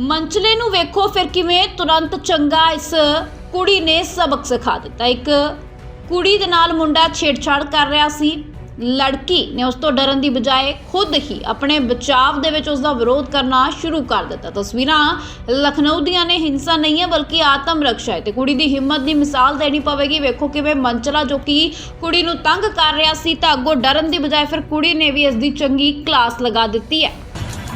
ਮੰਚਲੇ ਨੂੰ ਵੇਖੋ ਫਿਰ ਕਿਵੇਂ ਤੁਰੰਤ ਚੰਗਾ ਇਸ ਕੁੜੀ ਨੇ ਸਬਕ ਸਿਖਾ ਦਿੱਤਾ। ਇੱਕ ਕੁੜੀ ਦੇ ਨਾਲ ਮੁੰਡਾ ਛੇੜਛਾੜ ਕਰ ਰਿਹਾ ਸੀ। ਲੜਕੀ ਨੇ ਉਸ ਤੋਂ ਡਰਨ ਦੀ ਬਜਾਏ ਖੁਦ ਹੀ ਆਪਣੇ ਬਚਾਵ ਦੇ ਵਿੱਚ ਉਸ ਦਾ ਵਿਰੋਧ ਕਰਨਾ ਸ਼ੁਰੂ ਕਰ ਦਿੱਤਾ। ਤਸਵੀਰਾਂ ਲਖਨਊ ਦੀਆਂ ਨੇ, ਹਿੰਸਾ ਨਹੀਂ ਹੈ ਬਲਕਿ ਆਤਮ ਰੱਖਿਆ ਹੈ ਤੇ ਕੁੜੀ ਦੀ ਹਿੰਮਤ ਦੀ ਮਿਸਾਲ ਦੇਣੀ ਪਵੇਗੀ। ਵੇਖੋ ਕਿਵੇਂ ਮੰਚਲਾ ਜੋ ਕਿ ਕੁੜੀ ਨੂੰ ਤੰਗ ਕਰ ਰਿਹਾ ਸੀ ਤਾਂ ਅੱਗੋਂ ਡਰਨ ਦੀ ਬਜਾਏ ਫਿਰ ਕੁੜੀ ਨੇ ਵੀ ਇਸ ਦੀ ਚੰਗੀ ਕਲਾਸ ਲਗਾ ਦਿੱਤੀ ਹੈ।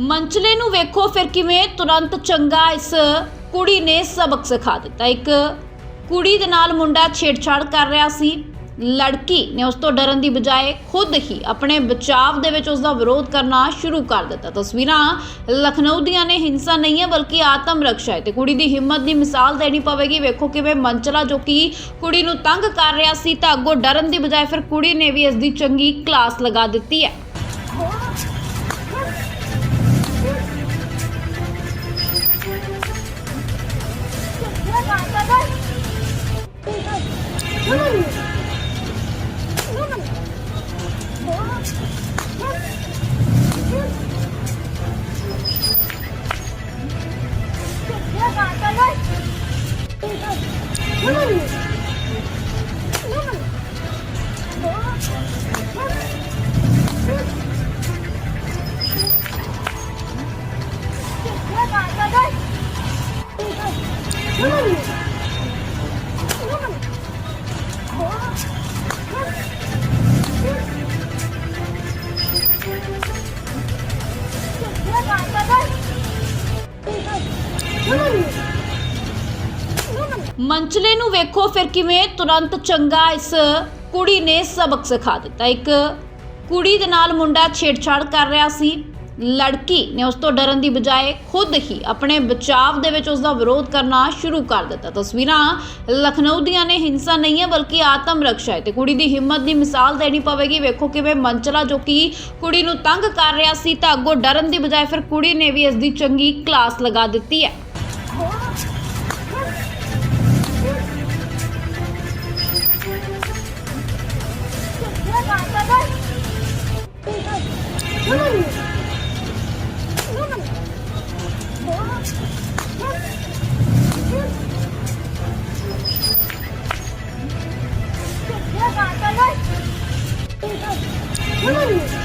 ਮੰਚਲੇ ਨੂੰ ਵੇਖੋ ਫਿਰ ਕਿਵੇਂ ਤੁਰੰਤ ਚੰਗਾ ਇਸ ਕੁੜੀ ਨੇ ਸਬਕ ਸਿਖਾ ਦਿੱਤਾ। ਇੱਕ ਕੁੜੀ ਦੇ ਨਾਲ ਮੁੰਡਾ ਛੇੜਛਾੜ ਕਰ ਰਿਹਾ ਸੀ। ਲੜਕੀ ਨੇ ਉਸ ਤੋਂ ਡਰਨ ਦੀ ਬਜਾਏ ਖੁਦ ਹੀ ਆਪਣੇ ਬਚਾਵ ਦੇ ਵਿੱਚ ਉਸ ਦਾ ਵਿਰੋਧ ਕਰਨਾ ਸ਼ੁਰੂ ਕਰ ਦਿੱਤਾ ਤਸਵੀਰਾਂ ਲਖਨਊ ਦੀਆਂ ਨੇ ਹਿੰਸਾ ਨਹੀਂ ਹੈ ਬਲਕਿ ਆਤਮ ਰੱਖਿਆ ਹੈ ਤੇ ਕੁੜੀ ਦੀ ਹਿੰਮਤ ਦੀ ਮਿਸਾਲ ਦੇਣੀ ਪਵੇਗੀ ਵੇਖੋ ਕਿਵੇਂ ਮੰਚਲਾ ਜੋ ਕਿ ਕੁੜੀ ਨੂੰ ਤੰਗ ਕਰ ਰਿਹਾ ਸੀ ਤਾਂ ਅੱਗੋਂ ਡਰਨ ਦੀ ਬਜਾਏ ਫਿਰ ਕੁੜੀ ਨੇ ਵੀ ਇਸ ਦੀ ਚੰਗੀ ਕਲਾਸ ਲਗਾ ਦਿੱਤੀ ਹੈ ਮੰਚਲੇ ਨੂੰ ਵੇਖੋ ਫਿਰ ਕਿਵੇਂ ਤੁਰੰਤ ਚੰਗਾ ਇਸ ਕੁੜੀ ਨੇ ਸਬਕ ਸਿਖਾ ਦਿੱਤਾ। ਇੱਕ ਕੁੜੀ ਦੇ ਨਾਲ ਮੁੰਡਾ ਛੇੜਛਾੜ ਕਰ ਰਿਹਾ ਸੀ। ਲੜਕੀ ਨੇ ਉਸ ਤੋਂ ਡਰਨ ਦੀ ਬਜਾਏ ਖੁਦ ਹੀ ਆਪਣੇ ਬਚਾਵ ਦੇ ਵਿੱਚ ਉਸ ਦਾ ਵਿਰੋਧ ਕਰਨਾ ਸ਼ੁਰੂ ਕਰ ਦਿੱਤਾ। ਤਸਵੀਰਾਂ ਲਖਨਊ ਦੀਆਂ ਨੇ, ਹਿੰਸਾ ਨਹੀਂ ਹੈ ਬਲਕਿ ਆਤਮ ਰੱਖਿਆ ਹੈ। ਤੇ ਕੁੜੀ ਦੀ ਹਿੰਮਤ ਦੀ ਮਿਸਾਲ ਦੇਣੀ ਪਵੇਗੀ। ਵੇਖੋ ਕਿਵੇਂ ਮੰਚਲਾ ਜੋ ਕਿ ਕੁੜੀ ਨੂੰ ਤੰਗ ਕਰ ਰਿਹਾ ਸੀ ਤਾਂ ਅੱਗੋਂ ਡਰਨ ਦੀ ਬਜਾਏ ਫਿਰ ਕੁੜੀ ਨੇ ਵੀ ਇਸ ਦੀ ਚੰਗੀ ਕਲਾਸ ਲਗਾ ਦਿੱਤੀ ਹੈ। Come on.